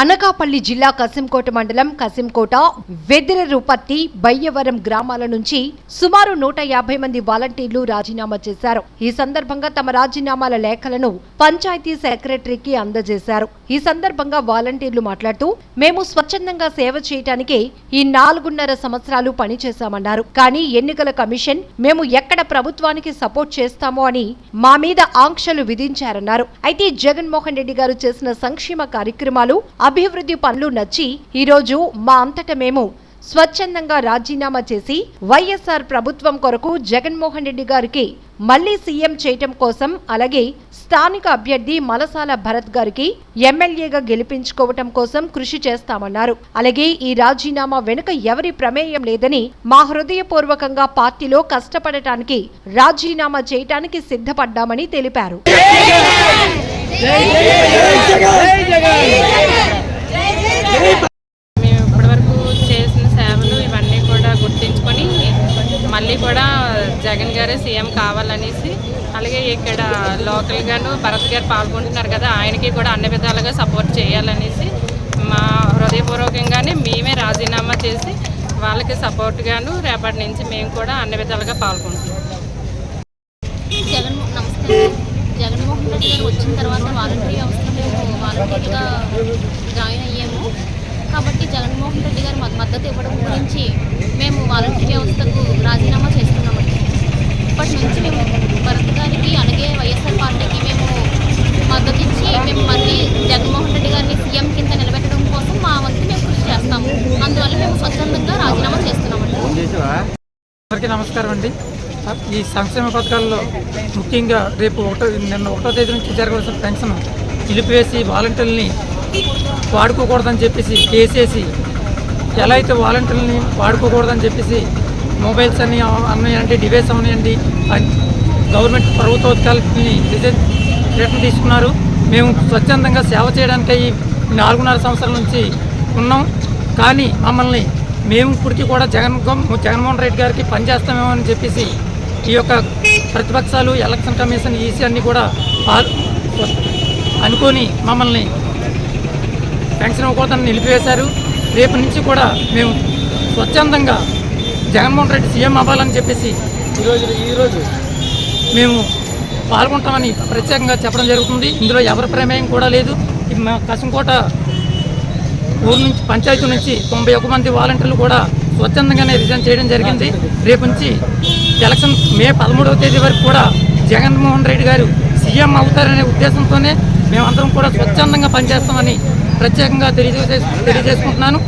అనకాపల్లి జిల్లా కసింకోట మండలం కసింకోట వెదిరెరుపత్తి బయ్యవరం గ్రామాల నుంచి సుమారు నూట యాభై మంది వాలంటీర్లు రాజీనామా చేశారు. ఈ సందర్భంగా తమ రాజీనామాల లేఖలను పంచాయతీ సెక్రటరీకి అందజేశారు. ఈ సందర్భంగా వాలంటీర్లు మాట్లాడుతూ మేము స్వచ్ఛందంగా సేవ చేయటానికి ఈ నాలుగున్నర సంవత్సరాలు పనిచేశామన్నారు. కానీ ఎన్నికల కమిషన్ మేము ఎక్కడ ప్రభుత్వానికి సపోర్ట్ చేస్తామో అని మా మీద ఆంక్షలు విధించారన్నారు. అయితే జగన్మోహన్ రెడ్డి గారు చేసిన సంక్షేమ కార్యక్రమాలు అభివృద్ధి పనులు నచ్చి ఈరోజు మా అంతట మేము స్వచ్ఛందంగా రాజీనామా చేసి వైఎస్ఆర్ ప్రభుత్వం కొరకు జగన్మోహన్ రెడ్డి గారికి మళ్ళీ సీఎం చేయటం కోసం అలాగే స్థానిక అభ్యర్థి మలసాల భరత్ గారికి ఎమ్మెల్యేగా గెలిపించుకోవటం కోసం కృషి చేస్తామన్నారు. అలాగే ఈ రాజీనామా వెనుక ఎవరి ప్రమేయం లేదని మా హృదయపూర్వకంగా పార్టీలో కష్టపడటానికి రాజీనామా చేయటానికి సిద్ధపడ్డామని తెలిపారు మేము ఇప్పటివరకు చేసిన సేవలు ఇవన్నీ కూడా గుర్తించుకొని మళ్ళీ కూడా జగన్ గారే సీఎం కావాలనేసి అలాగే ఇక్కడ లోకల్గాను భరత్ గారు పాల్గొంటున్నారు కదా ఆయనకి కూడా అన్ని విధాలుగా సపోర్ట్ చేయాలనేసి మా హృదయపూర్వకంగానే మేమే రాజీనామా చేసి వాళ్ళకి సపోర్ట్గాను రేపటి నుంచి మేము కూడా అన్ని విధాలుగా పాల్గొంటున్నాం. జగన్ నమస్తే. జగన్మోహన్ రెడ్డి గారు వచ్చిన తర్వాత వాలంటీర్ వ్యవస్థలో మేము వాలంటీర్గా జాయిన్ అయ్యాము. జగన్మోహన్ రెడ్డి గారు మాకు మద్దతు ఇవ్వడం గురించి మేము వాలంటీర్ వ్యవస్థకు రాజీనామా చేస్తున్నామండి. ఇప్పటి నుంచి మేము భరత్ గారికి అలాగే వైఎస్ఆర్ పార్టీకి మేము మద్దతు ఇచ్చి మేము మళ్ళీ జగన్మోహన్ రెడ్డి గారిని సీఎం కింద నిలబెట్టడం కోసం మా వంతు మేము కృషి చేస్తాము. అందువల్ల మేము స్వచ్ఛందంగా రాజీనామా చేస్తున్నామండి. అందరికీ నమస్కారం అండి. ఈ సంక్షేమ పథకాల్లో ముఖ్యంగా రేపు ఒకటో నిన్న ఒకటో తేదీ నుంచి జరగవలసిన పెన్షన్ నిలిపివేసి వాలంటీర్ని వాడుకోకూడదని చెప్పేసి కేసేసి ఎలా అయితే వాలంటీర్లని వాడుకోకూడదని చెప్పేసి మొబైల్స్ అన్ని అన్నాయండి డివైస్ అన్నాయండి గవర్నమెంట్ ప్రభుత్వోత్కాలని డిజైన్ రిటర్న్ తీసుకున్నారు. మేము స్వచ్ఛందంగా సేవ చేయడానికి ఈ నాలుగున్నర సంవత్సరాల నుంచి ఉన్నాం. కానీ మమ్మల్ని మేము ఇప్పటికీ కూడా జగన్ జగన్మోహన్ రెడ్డి గారికి పనిచేస్తామేమో అని చెప్పేసి ఈ యొక్క ప్రతిపక్షాలు ఎలక్షన్ కమిషన్ ఈసీ అన్నీ కూడా పాల్- అనుకొని మమ్మల్ని పెన్షన్ ఇవ్వకూడదని నిలిపివేశారు. రేపు నుంచి కూడా మేము స్వచ్ఛందంగా జగన్మోహన్ రెడ్డి సీఎం అవ్వాలని చెప్పేసి ఈరోజు ఈరోజు మేము పాల్గొంటామని ప్రత్యేకంగా చెప్పడం జరుగుతుంది. ఇందులో ఎవరి ప్రమేయం కూడా లేదు. మా కసంకోట ఊరు నుంచి పంచాయతీ నుంచి తొంభై ఒక మంది వాలంటీర్లు కూడా స్వచ్ఛందంగానే రిజైన్ చేయడం జరిగింది. రేపు నుంచి ఎలక్షన్ మే పదమూడవ తేదీ వరకు కూడా జగన్మోహన్ రెడ్డి గారు సీఎం అవుతారనే ఉద్దేశంతోనే మేమందరం కూడా స్వచ్ఛందంగా పనిచేస్తామని ప్రత్యేకంగా తెలియజేసు తెలియజేసుకుంటున్నాను.